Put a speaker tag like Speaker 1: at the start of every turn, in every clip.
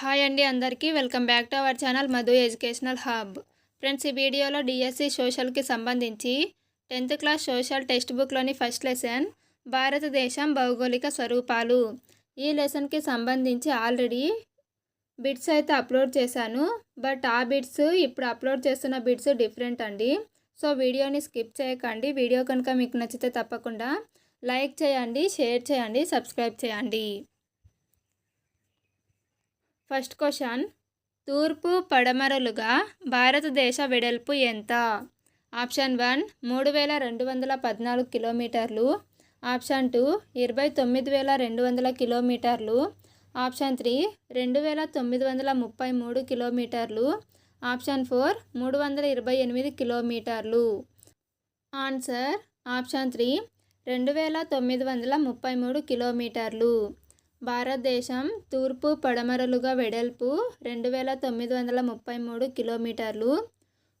Speaker 1: Hi అండి అందరికీ. Welcome back to our channel Madhu educational hub. Friends ఈ వీడియోలో డిఎస్సి సోషల్కి సంబంధించి టెన్త్ క్లాస్ సోషల్ టెక్స్ట్ బుక్లోని ఫస్ట్ లెసన్ భారతదేశం భౌగోళిక స్వరూపాలు. ఈ లెసన్కి సంబంధించి ఆల్రెడీ బిట్స్ అయితే అప్లోడ్ చేశాను. బట్ ఆ బిట్స్ ఇప్పుడు అప్లోడ్ చేస్తున్న బిట్స్ డిఫరెంట్ అండి. సో వీడియోని స్కిప్ చేయకండి. వీడియో కనుక మీకు నచ్చితే తప్పకుండా లైక్ చేయండి షేర్ చేయండి సబ్స్క్రైబ్ చేయండి. First question. తూర్పు పడమరలుగా భారతదేశ వెడల్పు ఎంత? ఆప్షన్ వన్ మూడు వేల రెండు వందల పద్నాలుగు కిలోమీటర్లు. ఆప్షన్ టూ ఇరవై తొమ్మిది వేల రెండు వందల కిలోమీటర్లు. ఆప్షన్ త్రీ రెండు వేల తొమ్మిది వందల ముప్పై మూడు కిలోమీటర్లు. ఆప్షన్ ఫోర్ మూడు వందల ఇరవై ఎనిమిది కిలోమీటర్లు. ఆన్సర్ ఆప్షన్ త్రీ రెండు వేల తొమ్మిది వందల ముప్పై మూడు కిలోమీటర్లు. భారతదేశం తూర్పు పడమరలుగా వెడల్పు రెండు వేల తొమ్మిది వందల ముప్పై మూడు కిలోమీటర్లు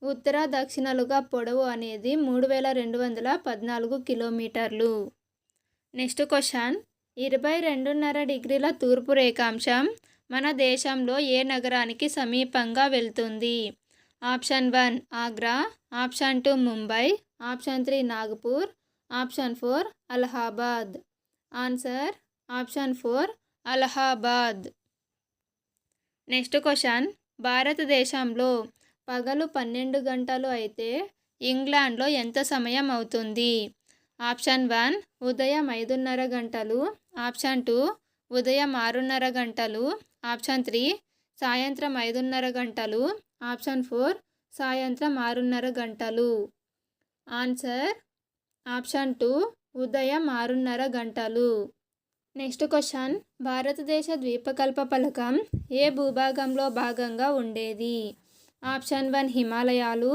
Speaker 1: ఉత్తర దక్షిణాలుగా పొడవు అనేది మూడు వేల రెండు వందల పద్నాలుగు కిలోమీటర్లు. Next question. ఇరవై రెండున్నర డిగ్రీల తూర్పు రేఖాంశం మన దేశంలో ఏ నగరానికి సమీపంగా వెళ్తుంది? Option one Agra option two Mumbai option three Nagpur option four Allahabad. Answer option four Allahabad. Next question భారతదేశంలో పగలు పన్నెండు గంటలు అయితే ఇంగ్లాండ్లో ఎంత సమయం అవుతుంది? ఆప్షన్ వన్ ఉదయం ఐదున్నర గంటలు. ఆప్షన్ టూ ఉదయం ఆరున్నర గంటలు. ఆప్షన్ త్రీ సాయంత్రం ఐదున్నర గంటలు. ఆప్షన్ ఫోర్ సాయంత్రం ఆరున్నర గంటలు. ఆన్సర్ ఆప్షన్ టూ ఉదయం ఆరున్నర గంటలు. Next question. భారతదేశ ద్వీపకల్ప పలకం ఏ భూభాగంలో భాగంగా ఉండేది? ఆప్షన్ వన్ హిమాలయాలు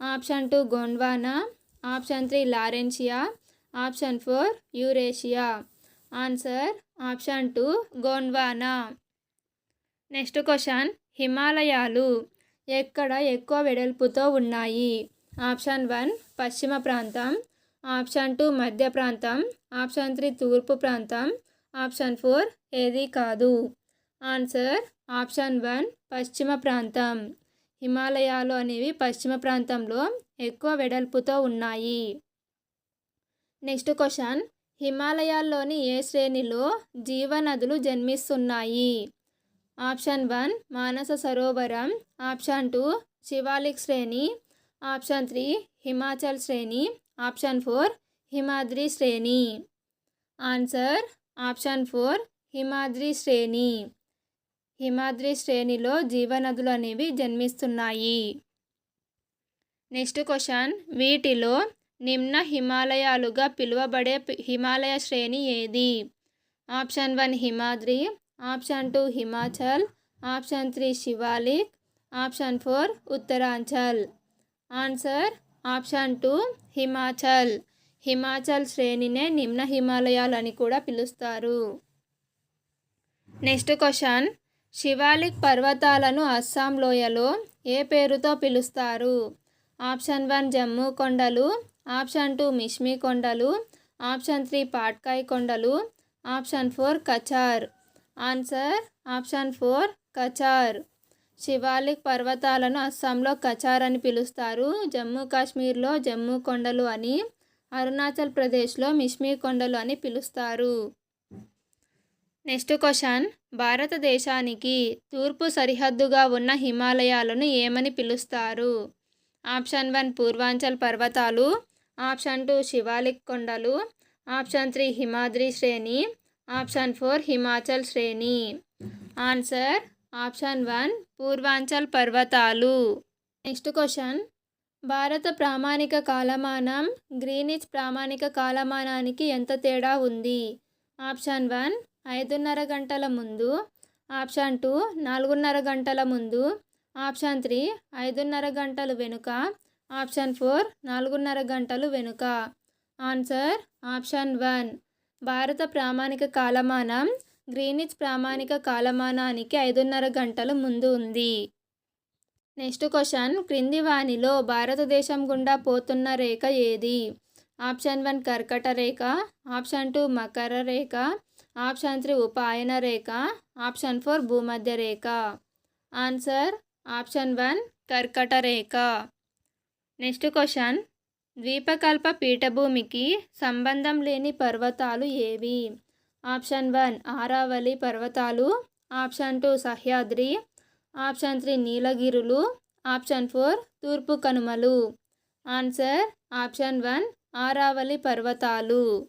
Speaker 1: option two Gondwana option three Laurentia option four Eurasia. Answer option two Gondwana. Next question. హిమాలయాలు ఎక్కడ ఎక్కువ వెడల్పుతో ఉన్నాయి? ఆప్షన్ వన్ పశ్చిమ ప్రాంతం ఆప్షన్ టూ మధ్య ప్రాంతం ఆప్షన్ త్రీ తూర్పు ప్రాంతం ఆప్షన్ ఫోర్ ఏది కాదు. ఆన్సర్ ఆప్షన్ వన్ పశ్చిమ ప్రాంతం. హిమాలయాలు అనేవి పశ్చిమ ప్రాంతంలో ఎక్కువ వెడల్పుతో ఉన్నాయి. Next question. హిమాలయాల్లోని ఏ శ్రేణిలో జీవనదులు జన్మిస్తున్నాయి? Option one Manasa Sarovaram. Option two Shivalik శ్రేణి. ఆప్షన్ త్రీ హిమాచల్ శ్రేణి. ఆప్షన్ ఫోర్ హిమాద్రి శ్రేణి. ఆన్సర్ ఆప్షన్ ఫోర్ హిమాద్రి శ్రేణి. హిమాద్రి శ్రేణిలో జీవనదులు అనేవి జన్మిస్తున్నాయి. నెక్స్ట్ క్వశ్చన్ వీటిలో నిమ్న హిమాలయాలుగా పిలువబడే హిమాలయ శ్రేణి ఏది? Option one Himadri option two Himachal option three Shivalik option four Uttaranchal. Answer option two Himachal. Himachal శ్రేణినే నిమ్న హిమాలయాలు అని కూడా పిలుస్తారు. Next question. శివాలిక్ పర్వతాలను అస్సాం లోయలో ఏ పేరుతో పిలుస్తారు? ఆప్షన్ వన్ జమ్మూ కొండలు ఆప్షన్ టూ మిష్మి కొండలు ఆప్షన్ త్రీ పాట్కాయ్ కొండలు option four Cachar. Answer option four Cachar. Shivalik పర్వతాలను అస్సాంలో కచార్ అని పిలుస్తారు. జమ్మూ కాశ్మీర్లో జమ్మూ కొండలు అని అరుణాచల్ ప్రదేశ్లో మిష్మి కొండలు అని పిలుస్తారు. Next question. భారతదేశానికి తూర్పు సరిహద్దుగా ఉన్న హిమాలయాలను ఏమని పిలుస్తారు? ఆప్షన్ వన్ పూర్వాంచల్ పర్వతాలు ఆప్షన్ టూ శివాలిక్ కొండలు ఆప్షన్ త్రీ హిమాద్రి శ్రేణి ఆప్షన్ ఫోర్ హిమాచల్ శ్రేణి. ఆన్సర్ ఆప్షన్ వన్ పూర్వాంచల్ పర్వతాలు. Next question. భారత ప్రామాణిక కాలమానం గ్రీనిచ్ ప్రామాణిక కాలమానానికి ఎంత తేడా ఉంది? ఆప్షన్ వన్ ఐదున్నర గంటల ముందు. ఆప్షన్ టూ నాలుగున్నర గంటల ముందు. ఆప్షన్ త్రీ ఐదున్నర గంటలు వెనుక. ఆప్షన్ ఫోర్ నాలుగున్నర గంటలు వెనుక. Answer option one. భారత ప్రామాణిక కాలమానం గ్రీనిచ్ ప్రామాణిక కాలమానానికి ఐదున్నర గంటలు ముందు ఉంది. Next question. క్రింది వానిలో భారతదేశం గుండా పోతున్న రేఖ ఏది? ఆప్షన్ వన్ కర్కట రేఖ ఆప్షన్ టూ మకర రేఖ ఆప్షన్ త్రీ ఉపాయన రేఖ ఆప్షన్ ఫోర్ భూమధ్య రేఖ. ఆన్సర్ ఆప్షన్ వన్ కర్కట రేఖ. Next question. ద్వీపకల్ప పీఠభూమికి సంబంధం లేని పర్వతాలు ఏవి? ఆప్షన్ వన్ ఆరావళి పర్వతాలు option two Sahyadri option three నీలగిరులు option four తూర్పు కనుమలు. ఆన్సర్ ఆప్షన్ వన్ ఆరావళి పర్వతాలు.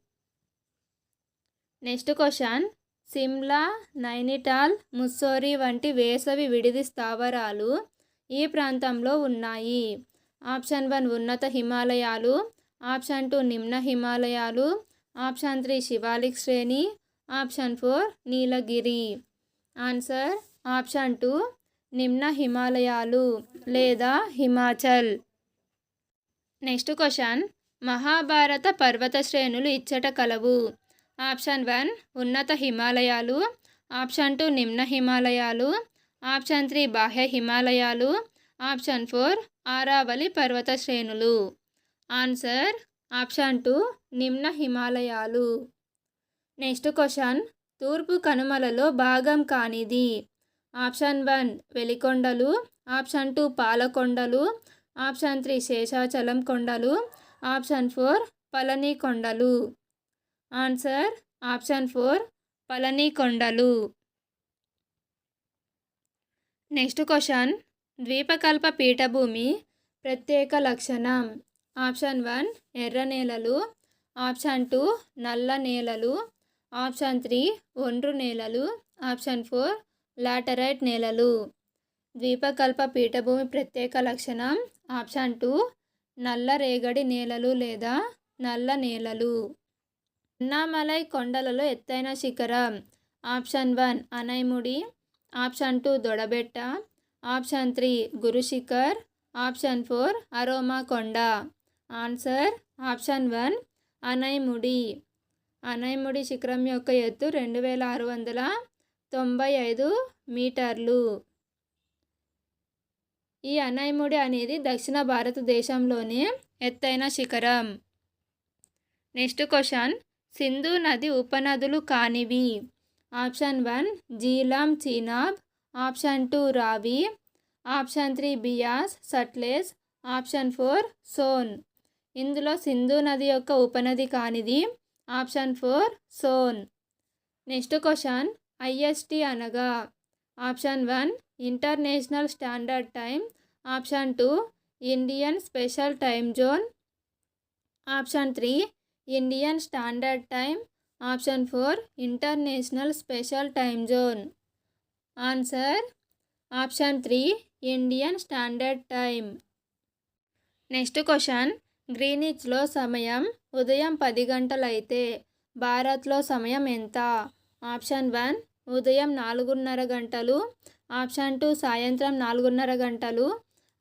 Speaker 1: Next question. సిమ్లా నైనిటాల్ ముస్సోరి వంటి వేసవి విడిది స్థావరాలు ఈ ప్రాంతంలో ఉన్నాయి. ఆప్షన్ వన్ ఉన్నత హిమాలయాలు ఆప్షన్ టూ నిమ్న హిమాలయాలు ఆప్షన్ త్రీ శివాలిక్ శ్రేణి option four Nilgiri. Answer option two నిమ్న హిమాలయాలు లేదా హిమాచల్. Next question. మహాభారత పర్వత శ్రేణులు ఇచ్చట కలవు. ఆప్షన్ వన్ ఉన్నత హిమాలయాలు. ఆప్షన్ టూ నిమ్న హిమాలయాలు. ఆప్షన్ త్రీ బాహ్య హిమాలయాలు. ఆప్షన్ ఫోర్ ఆరావళి పర్వత శ్రేణులు. ఆన్సర్ ఆప్షన్ టూ నిమ్న హిమాలయాలు. Next question. తూర్పు కనుమలలో భాగం కానిది. ఆప్షన్ వన్ వెలికొండలు ఆప్షన్ టూ పాలకొండలు ఆప్షన్ త్రీ శేషాచలం కొండలు ఆప్షన్ ఫోర్ పళని కొండలు. ఆన్సర్ ఆప్షన్ ఫోర్ పళని కొండలు. నెక్స్ట్ క్వశ్చన్ ద్వీపకల్ప పీఠభూమి ప్రత్యేక లక్షణం. ఆప్షన్ వన్ ఎర్ర నేలలు ఆప్షన్ టూ నల్ల నేలలు ఆప్షన్ త్రీ ఒండ్రు నేలలు ఆప్షన్ ఫోర్ లాటరైట్ నేలలు. ద్వీపకల్ప పీఠభూమి ప్రత్యేక లక్షణం. ఆప్షన్ టూ నల్ల రేగడి నేలలు లేదా నల్ల నేలలు. అన్నామలై కొండలలో ఎత్తైన శిఖరం. Option one Anaimudi. Option two Doddabetta. Option three Gurushikhar option four Arma కొండ. Answer option one Anaimudi. Anaimudi శిఖరం యొక్క ఎత్తు రెండు వేల ఆరు వందల తొంభై ఐదు మీటర్లు. ఈ అనైముడి అనేది దక్షిణ భారతదేశంలోని ఎత్తైన శిఖరం. Next question. సింధు నది ఉపనదులు కానివి. Option one Jhelum Chenab. Option two Ravi. Option three Beas Sutlej option four Son. ఇందులో సింధు నది యొక్క ఉపనది కానిది. Option four Son. Next question. IST అనగా option one international standard time option two Indian special time zone. Option three Indian standard time option four international special time zone. Answer option three Indian standard time next question గ్రీనిచ్లో సమయం ఉదయం పది గంటలైతే భారత్లో సమయం ఎంత? Option one ఉదయం నాలుగున్నర గంటలు option two సాయంత్రం నాలుగున్నర గంటలు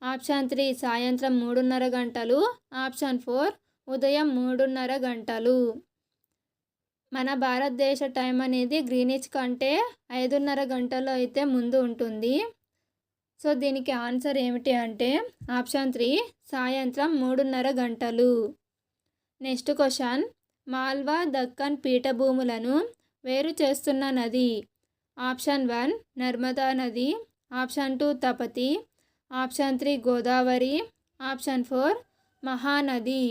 Speaker 1: ఆప్షన్ త్రీ సాయంత్రం మూడున్నర గంటలు ఆప్షన్ ఫోర్ ఉదయం మూడున్నర గంటలు. మన భారతదేశ టైం అనేది గ్రీనిచ్ కంటే ఐదున్నర గంటలు అయితే ముందు ఉంటుంది. సో దీనికి ఆన్సర్ ఏమిటి అంటే ఆప్షన్ త్రీ సాయంత్రం మూడున్నర గంటలు. నెక్స్ట్ క్వశ్చన్ మాల్వా దక్కన్ పీఠభూములను వేరు చేస్తున్న నది ఆప్షన్ వన్ నర్మదా నది option two Tapati option three Godavari option four Mahanadi.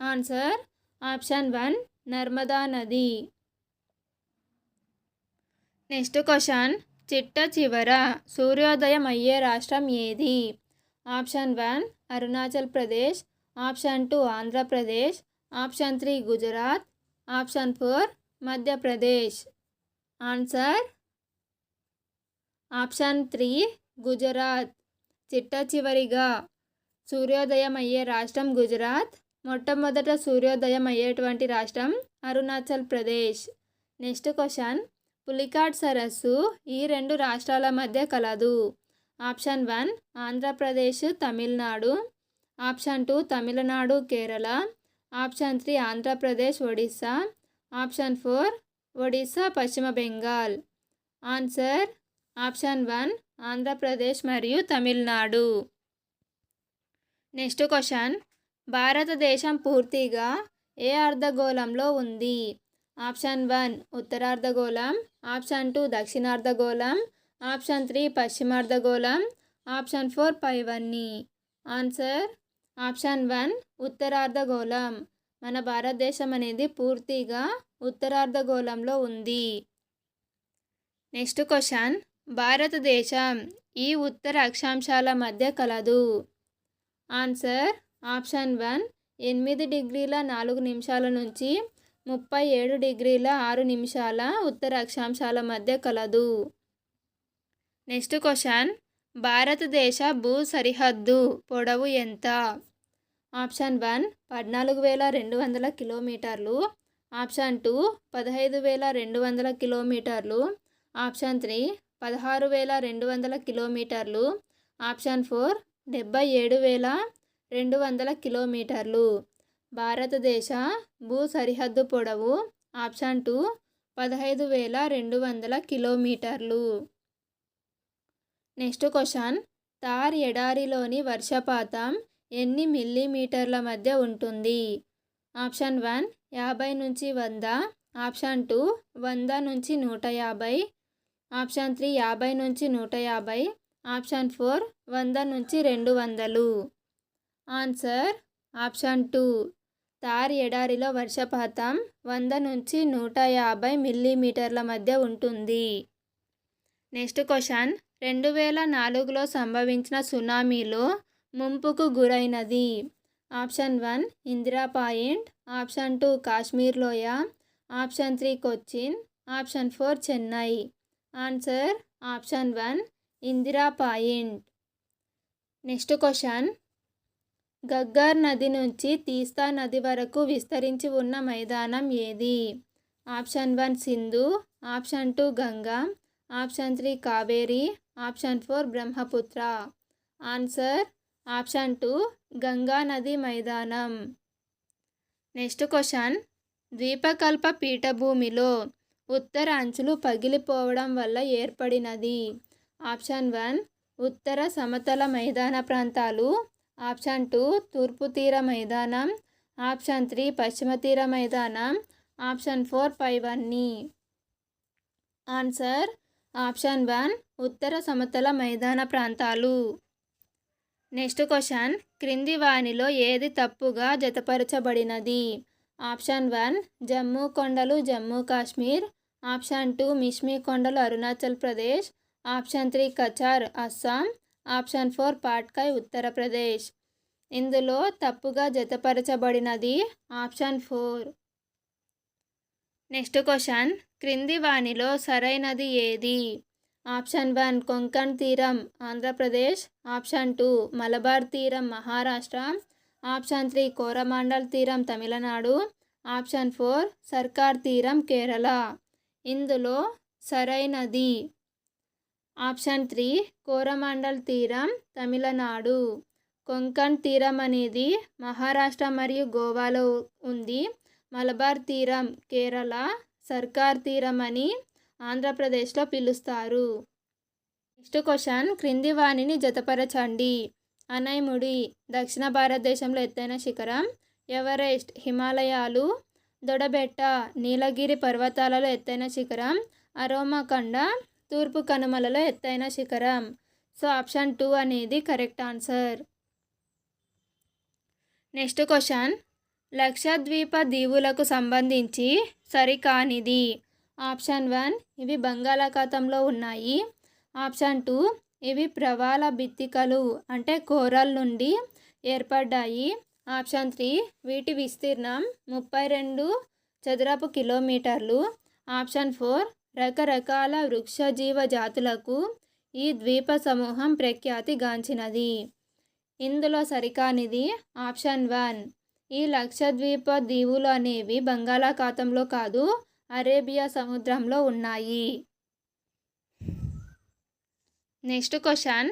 Speaker 1: Answer option one Narmada నది. నెక్స్ట్ క్వశ్చన్ చిట్ట చివర సూర్యోదయం అయ్యే రాష్ట్రం ఏది? Option one Arunachal Pradesh option two Andhra Pradesh option three Gujarat option four Madhya Pradesh. Answer option three Gujarat. చిట్ట చివరిగా సూర్యోదయం అయ్యే రాష్ట్రం గుజరాత్. మొట్టమొదట సూర్యోదయం అయ్యేటువంటి రాష్ట్రం అరుణాచల్ ప్రదేశ్. నెక్స్ట్ క్వశ్చన్ పులికాట్ సరస్సు ఈ రెండు రాష్ట్రాల మధ్య కలదు. Option one Andhra Pradesh Tamil Nadu. Option two Tamil Nadu Kerala. Option three Andhra Pradesh Odisha option four Odisha పశ్చిమ Bengal. Answer option one Andhra Pradesh మరియు తమిళనాడు. నెక్స్ట్ క్వశ్చన్ భారతదేశం పూర్తిగా ఏ అర్ధగోళంలో ఉంది? ఆప్షన్ వన్ ఉత్తరార్ధగోళం. ఆప్షన్ టూ దక్షిణార్ధగోళం. Option three పశ్చిమార్ధగోళం. ఆప్షన్ ఫోర్ పైవన్నీ. ఆన్సర్ ఆప్షన్ వన్ ఉత్తరార్ధగోళం. మన భారతదేశం అనేది పూర్తిగా ఉత్తరార్ధగోళంలో ఉంది. నెక్స్ట్ క్వశ్చన్ భారతదేశం ఈ ఉత్తర అక్షాంశాల మధ్య కలదు. ఆన్సర్ ఆప్షన్ వన్ ఎనిమిది డిగ్రీల నాలుగు నిమిషాల నుంచి ముప్పై ఏడు డిగ్రీల ఆరు నిమిషాల ఉత్తర అక్షాంశాల మధ్య కలదు. నెక్స్ట్ క్వశ్చన్ భారతదేశ భూ సరిహద్దు పొడవు ఎంత? ఆప్షన్ వన్ పద్నాలుగు వేల రెండు వందల కిలోమీటర్లు. ఆప్షన్ టూ పదహైదు వేల రెండు వందల కిలోమీటర్లు. ఆప్షన్ త్రీ పదహారు వేల రెండు వందల కిలోమీటర్లు. ఆప్షన్ ఫోర్ డెబ్బై ఏడు వేల రెండు వందల కిలోమీటర్లు. భారతదేశ భూ సరిహద్దు పొడవు. ఆప్షన్ టూ పదహైదు వేల రెండు వందల కిలోమీటర్లు. నెక్స్ట్ క్వశ్చన్ తార్ ఎడారిలోని వర్షపాతం ఎన్ని మిల్లీమీటర్ల మధ్య ఉంటుంది? ఆప్షన్ వన్ యాభై నుంచి వంద. ఆప్షన్ టూ వంద నుంచి నూట యాభై. ఆప్షన్ త్రీ యాభై నుంచి నూట యాభై. ఆప్షన్ ఫోర్ వంద నుంచి రెండు వందలు. Answer option two. తార్ ఎడారిలో వర్షపాతం వంద నుంచి నూట యాభై మిల్లీమీటర్ల మధ్య ఉంటుంది. నెక్స్ట్ క్వశ్చన్ రెండు వేల నాలుగులో సంభవించిన సునామీలో ముంపుకు గురైనది. Option one Indira point. Option two Kashmir లోయ. Option three Cochin. Option four Chennai. Answer option one Indira point next question Ghaggar నది నుంచి తీస్తా నది వరకు విస్తరించి ఉన్న మైదానం ఏది? Option one Sindhu option two Ganga option three Kaveri option four Brahmaputra answer option two Ganga నది మైదానం. నెక్స్ట్ క్వశ్చన్ ద్వీపకల్ప పీఠభూమిలో ఉత్తర అంచులు పగిలిపోవడం వల్ల ఏర్పడినది. ఆప్షన్ వన్ ఉత్తర సమతల మైదాన ప్రాంతాలు. ఆప్షన్ టూ తూర్పు తీర మైదానం. ఆప్షన్ త్రీ పశ్చిమ తీర మైదానం. ఆప్షన్ ఫోర్ పైవన్నీ. ఆన్సర్ ఆప్షన్ వన్ ఉత్తర సమతల మైదాన ప్రాంతాలు. నెక్స్ట్ క్వశ్చన్ క్రింది వానిలో ఏది తప్పుగా జతపరచబడినది? ఆప్షన్ వన్ జమ్మూ కొండలు జమ్మూ కాశ్మీర్. ఆప్షన్ టూ మిష్మి కొండలు Arunachal Pradesh. Option three Cachar Assam. Option four Patkai Uttar Pradesh. ఇందులో తప్పుగా జతపరచబడినది ఆప్షన్ ఫోర్. నెక్స్ట్ క్వశ్చన్ క్రింది వాణిలో సరైనది ఏది? ఆప్షన్ వన్ కొంకణ్ తీరం ఆంధ్రప్రదేశ్. ఆప్షన్ టూ మలబార్ తీరం మహారాష్ట్ర. ఆప్షన్ త్రీ కోరమాండల్ తీరం తమిళనాడు. ఆప్షన్ ఫోర్ సర్కార్ తీరం కేరళ. ఇందులో సరైనది. ఆప్షన్ త్రీ కోరమండల్ తీరం తమిళనాడు. కొంకణ్ తీరం అనేది మహారాష్ట్ర మరియు గోవాలో ఉంది. మలబార్ తీరం కేరళ సర్కార్ తీరం అని ఆంధ్రప్రదేశ్లో పిలుస్తారు. నెక్స్ట్ క్వశ్చన్ క్రింది వాణిని జతపరచండి. అనైముడి దక్షిణ భారతదేశంలో ఎత్తైన శిఖరం ఎవరెస్ట్ హిమాలయాలు దొడబెట్ట నీలగిరి పర్వతాలలో ఎత్తైన శిఖరం అరోమకండ తూర్పు కనుమలలో ఎత్తైన శిఖరం. సో ఆప్షన్ టూ అనేది correct answer. Next question. Lakshadweep దీవులకు సంబంధించి సరికానిది. ఆప్షన్ వన్ ఇవి బంగాళాఖాతంలో ఉన్నాయి. ఆప్షన్ టూ ఇవి ప్రవాల బిత్తికలు అంటే కోరల్ నుండి ఏర్పడ్డాయి. ఆప్షన్ త్రీ వీటి విస్తీర్ణం ముప్పై రెండు చదరపు కిలోమీటర్లు. ఆప్షన్ ఫోర్ రకరకాల వృక్షజీవ జాతులకు ఈ ద్వీప సమూహం ప్రఖ్యాతిగాంచినది ఇందులో సరికానిది ఆప్షన్ వన్. ఈ లక్షద్వీప దీవులు అనేవి బంగాళాఖాతంలో కాదు అరేబియా సముద్రంలో ఉన్నాయి. Next question.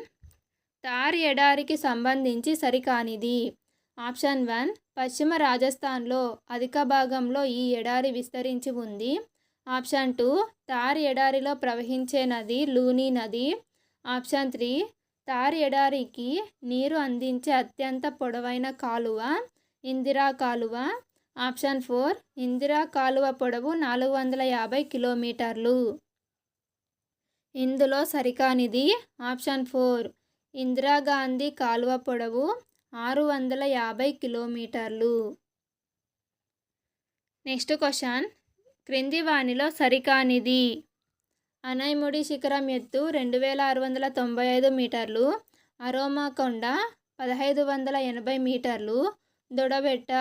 Speaker 1: తార్ ఎడారికి సంబంధించి సరికానిది. ఆప్షన్ వన్ పశ్చిమ రాజస్థాన్లో అధిక భాగంలో ఈ ఎడారి విస్తరించి ఉంది. ఆప్షన్ టూ తార్ ఎడారిలో ప్రవహించే నది లూని నది. ఆప్షన్ త్రీ తార్ ఎడారికి నీరు అందించే అత్యంత పొడవైన కాలువ ఇందిరా కాలువ. ఆప్షన్ ఫోర్ ఇందిరా కాలువ పొడవు నాలుగు వందల యాభై కిలోమీటర్లు. ఇందులో సరికానిది. ఆప్షన్ ఫోర్ ఇందిరాగాంధీ కాలువ పొడవు ఆరు వందల యాభై కిలోమీటర్లు. Next question. క్రింది వాణిలో సరికానిది. అనైముడి శిఖరం ఎత్తు రెండు వేల ఆరు వందల తొంభై ఐదు మీటర్లు. అరోమా కొండ పదహైదు వందల ఎనభై మీటర్లు. దొడబెట్ట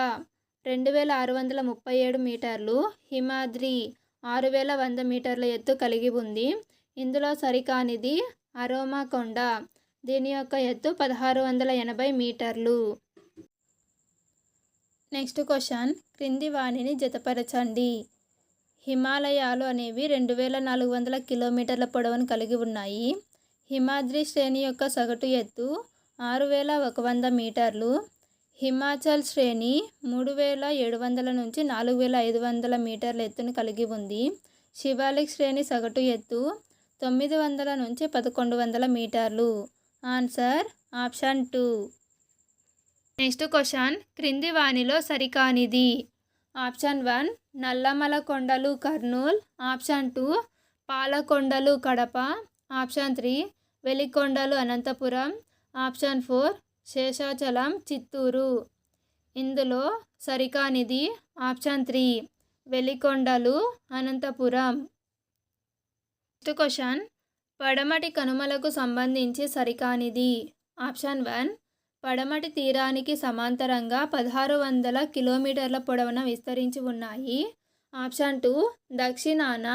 Speaker 1: రెండు వేల ఆరు వందల ముప్పై ఏడు మీటర్లు. హిమాద్రి ఆరు వేల వంద మీటర్ల ఎత్తు కలిగి ఉంది. ఇందులో సరికానిది అరోమా కొండ దీని యొక్క ఎత్తు పదహారు వందల ఎనభై మీటర్లు. Next question. క్రింది వాణిని జతపరచండి. హిమాలయాలు అనేవి రెండు వేల నాలుగు వందల కిలోమీటర్ల పొడవును కలిగి ఉన్నాయి. హిమాద్రి శ్రేణి యొక్క సగటు ఎత్తు ఆరు వేల ఒక వంద మీటర్లు. హిమాచల్ శ్రేణి మూడు వేల ఏడు వందల నుంచి నాలుగు వేల ఐదు వందల మీటర్ల ఎత్తును కలిగి ఉంది. శివాలిక్ శ్రేణి సగటు ఎత్తు తొమ్మిది వందల నుంచి పదకొండు వందల మీటర్లు. Answer option two. Next question క్రింది వాణిలో సరికానిది. ఆప్షన్ వన్ నల్లమల కొండలు కర్నూల్. ఆప్షన్ టూ పాలకొండలు కడప. ఆప్షన్ త్రీ వెలికొండలు Anantapuram. Option four Seshachalam Chittoor. ఇందులో సరికానిది ఆప్షన్ త్రీ వెలికొండలు అనంతపురం. నెక్స్ట్ క్వశ్చన్ పడమటి కనుమలకు సంబంధించి సరికానిది. ఆప్షన్ వన్ పడమటి తీరానికి సమాంతరంగా పదహారు వందల కిలోమీటర్ల పొడవున విస్తరించి ఉన్నాయి. ఆప్షన్ టూ దక్షిణాన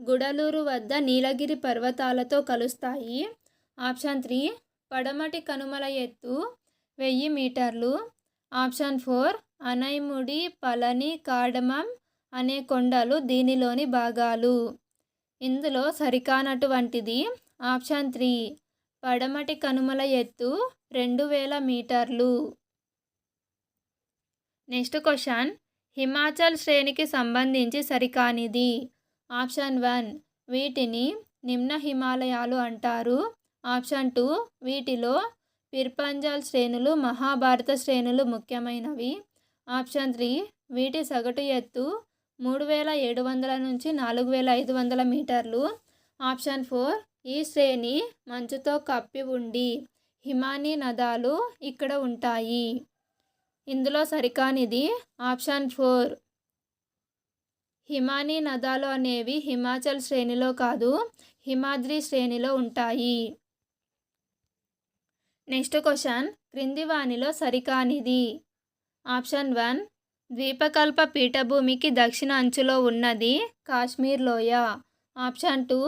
Speaker 1: గుడలూరు వద్ద నీలగిరి పర్వతాలతో కలుస్తాయి. ఆప్షన్ త్రీ పడమటి కనుమల ఎత్తు వెయ్యి మీటర్లు. Option four Anaimudi Palani cardamom అనే కొండలు దీనిలోని భాగాలు. ఇందులో సరికానటువంటిది ఆప్షన్ త్రీ. పడమటి కనుమల ఎత్తు రెండు వేల మీటర్లు. Next question. హిమాచల్ శ్రేణికి సంబంధించి సరికానిది. Option one. వీటిని నిమ్న హిమాలయాలు అంటారు. Option two. వీటిలో పిర్పంజాల్ శ్రేణులు మహాభారత శ్రేణులు ముఖ్యమైనవి. Option three. వీటి సగటు ఎత్తు మూడు వేల ఏడు వందల నుంచి నాలుగు వేల ఐదు వందల మీటర్లు. ఆప్షన్ ఫోర్ ఈ శ్రేణి మంచుతో కప్పి ఉండి హిమానీ నదాలు ఇక్కడ ఉంటాయి. ఇందులో సరికానిది ఆప్షన్ ఫోర్. హిమానీ నదాలు అనేవి హిమాచల్ శ్రేణిలో కాదు హిమాద్రి శ్రేణిలో ఉంటాయి. నెక్స్ట్ క్వశ్చన్ క్రింది వానిలో సరికానిది. ఆప్షన్ వన్ ద్వీపకల్ప పీఠభూమికి దక్షిణ అంచులో ఉన్నది కాశ్మీర్ లోయ. ఆప్షన్ టూ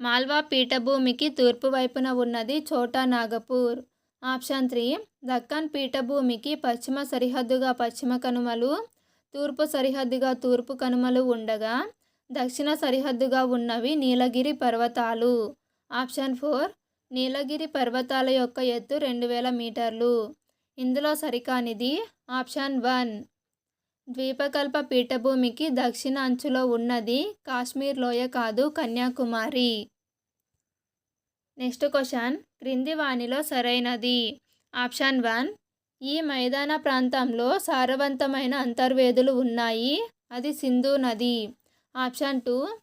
Speaker 1: మాల్వా పీఠభూమికి తూర్పు వైపున ఉన్నది ఛోటా నాగపూర్. ఆప్షన్ త్రీ దక్కన్ పీఠభూమికి పశ్చిమ సరిహద్దుగా పశ్చిమ కనుమలు తూర్పు సరిహద్దుగా తూర్పు కనుమలు ఉండగా దక్షిణ సరిహద్దుగా ఉన్నవి నీలగిరి పర్వతాలు. ఆప్షన్ ఫోర్ నీలగిరి పర్వతాల యొక్క ఎత్తు రెండు వేల మీటర్లు. ఇందులో సరికానిది ఆప్షన్ వన్. ద్వీపకల్ప పీఠభూమికి దక్షిణ అంచులో ఉన్నది కాశ్మీర్ లోయ కాదు కన్యాకుమారి. Next question. క్రింది వాణిలో సరైనది. Option one. ఈ మైదాన ప్రాంతంలో సారవంతమైన అంతర్వేదులు ఉన్నాయి. అది సింధు నది. Option two.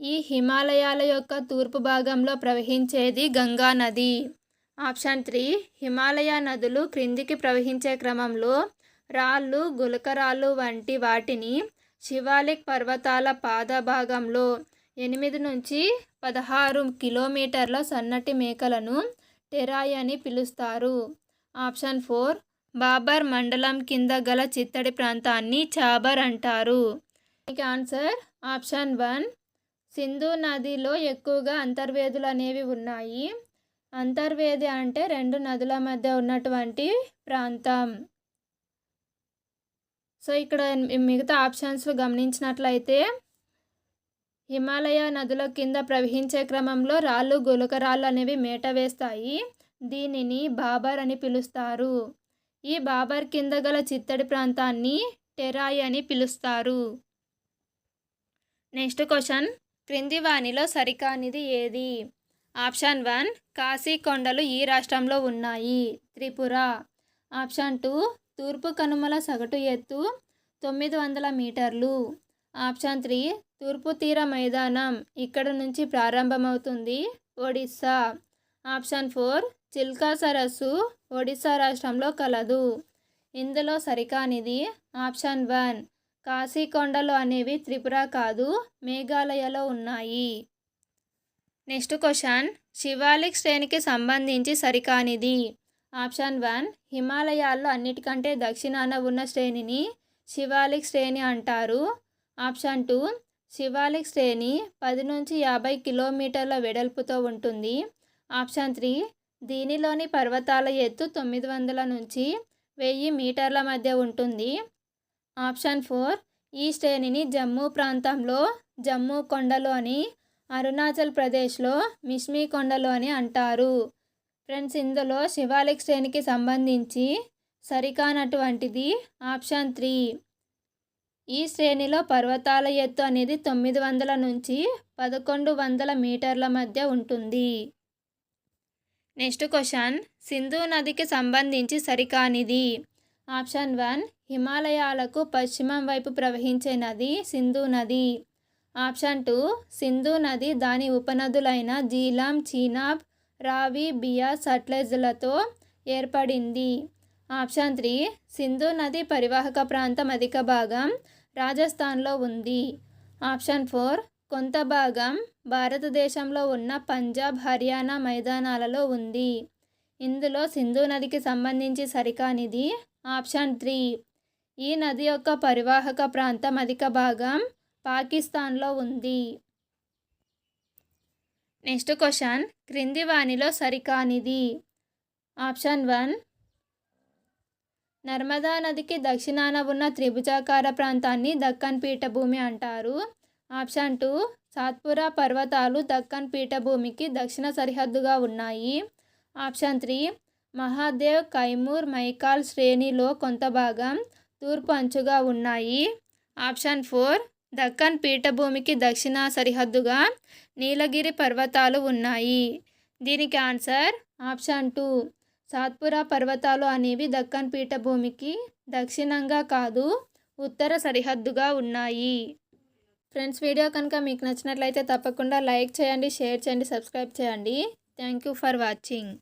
Speaker 1: ఈ హిమాలయాల యొక్క తూర్పు భాగంలో ప్రవహించేది గంగా నది. Option three. హిమాలయ నదులు క్రిందికి ప్రవహించే క్రమంలో రాళ్ళు గులకరాళ్ళు వంటి వాటిని శివాలిక్ పర్వతాల పాదభాగంలో ఎనిమిది నుంచి పదహారు కిలోమీటర్ల సన్నటి మేకలను టెరాయి అని పిలుస్తారు. ఆప్షన్ ఫోర్ బాబర్ మండలం కింద గల చిత్తడి ప్రాంతాన్ని చాబర్ అంటారు. దీనికి ఆన్సర్ ఆప్షన్ వన్ సింధు నదిలో ఎక్కువగా అంతర్వేదులు అనేవి ఉన్నాయి. అంతర్వేది అంటే రెండు నదుల మధ్య ఉన్నటువంటి ప్రాంతం. సో ఇక్కడ మిగతా ఆప్షన్స్ గమనించినట్లయితే హిమాలయ నదుల కింద ప్రవహించే క్రమంలో రాళ్ళు గులకరాళ్ళు అనేవి మేట వేస్తాయి. దీనిని బాబర్ అని పిలుస్తారు. ఈ బాబర్ కింద గల చిత్తడి ప్రాంతాన్ని టెరాయి అని పిలుస్తారు. Next question. క్రింది వాణిలో సరికానిది ఏది? ఆప్షన్ వన్ కాశీ కొండలు ఈ రాష్ట్రంలో ఉన్నాయి. త్రిపుర. ఆప్షన్ టూ తూర్పు కనుమల సగటు ఎత్తు తొమ్మిది వందల మీటర్లు. ఆప్షన్ త్రీ తూర్పు తీర మైదానం. ఇక్కడ నుంచి ప్రారంభమవుతుంది ఒడిస్సా. ఆప్షన్ ఫోర్ చిల్కా సరస్సు ఒడిస్సా రాష్ట్రంలో కలదు. ఇందులో సరికానిది ఆప్షన్ వన్. కాశీకొండలు అనేవి త్రిపుర కాదు మేఘాలయలో ఉన్నాయి. నెక్స్ట్ క్వశ్చన్ శివాలిక్ శ్రేణికి సంబంధించి సరికానిది. ఆప్షన్ వన్ హిమాలయాల్లో అన్నిటికంటే దక్షిణాన ఉన్న శ్రేణిని శివాలిక్ శ్రేణి అంటారు. ఆప్షన్ టూ శివాలిక్ శ్రేణి పది నుంచి యాభై కిలోమీటర్ల వెడల్పుతో ఉంటుంది. ఆప్షన్ త్రీ దీనిలోని పర్వతాల ఎత్తు తొమ్మిది వందల నుంచి వెయ్యి మీటర్ల మధ్య ఉంటుంది. ఆప్షన్ ఫోర్ ఈ శ్రేణిని జమ్మూ ప్రాంతంలో జమ్మూ కొండలు అని అరుణాచల్ ప్రదేశ్లో మిష్మి కొండలు అని అంటారు. ఫ్రెండ్స్ ఇందులో శివాలిక్ శ్రేణికి సంబంధించి సరికానటువంటిది ఆప్షన్ త్రీ. ఈ శ్రేణిలో పర్వతాల ఎత్తు అనేది తొమ్మిది వందల నుంచి పదకొండు వందల మీటర్ల మధ్య ఉంటుంది. నెక్స్ట్ క్వశ్చన్ సింధు నదికి సంబంధించి సరికానిది. ఆప్షన్ వన్ హిమాలయాలకు పశ్చిమం వైపు ప్రవహించే నది సింధు నది. ఆప్షన్ టూ సింధు నది దాని ఉపనదులైన జీలాం చీనాబ్ రావి బియా సట్లెజ్లతో ఏర్పడింది. ఆప్షన్ త్రీ సింధు నది పరివాహక ప్రాంతం అధిక భాగం రాజస్థాన్లో ఉంది. ఆప్షన్ ఫోర్ కొంత భాగం భారతదేశంలో ఉన్న పంజాబ్ హర్యానా మైదానాలలో ఉంది. ఇందులో సింధు నదికి సంబంధించి సరికానిది ఆప్షన్ త్రీ. ఈ నది యొక్క పరివాహక ప్రాంతం అధిక భాగం పాకిస్తాన్లో ఉంది. Next question. క్రింది వాణిలో సరికానిది. Option one. నర్మదా నదికి దక్షిణాన ఉన్న త్రిభుజాకార ప్రాంతాన్ని దక్కన్ పీఠభూమి అంటారు. Option two. సాత్పురా పర్వతాలు దక్కన్ పీఠభూమికి దక్షిణ సరిహద్దుగా ఉన్నాయి. Option three. మహాదేవ్ కైమూర్ మైకాల్ శ్రేణిలో కొంత భాగం తూర్పు అంచుగా ఉన్నాయి. Option four. దక్కన్ పీఠభూమికి దక్షిణ సరిహద్దుగా నీలగిరి పర్వతాలు ఉన్నాయి. దీనికి ఆన్సర్ ఆప్షన్ టూ. సాత్పురా పర్వతాలు అనేవి దక్కన్ పీఠభూమికి దక్షిణంగా కాదు ఉత్తర సరిహద్దుగా ఉన్నాయి. ఫ్రెండ్స్ వీడియో కనుక మీకు నచ్చినట్లయితే తప్పకుండా లైక్ చేయండి షేర్ చేయండి సబ్స్క్రైబ్ చేయండి. Thank you for watching.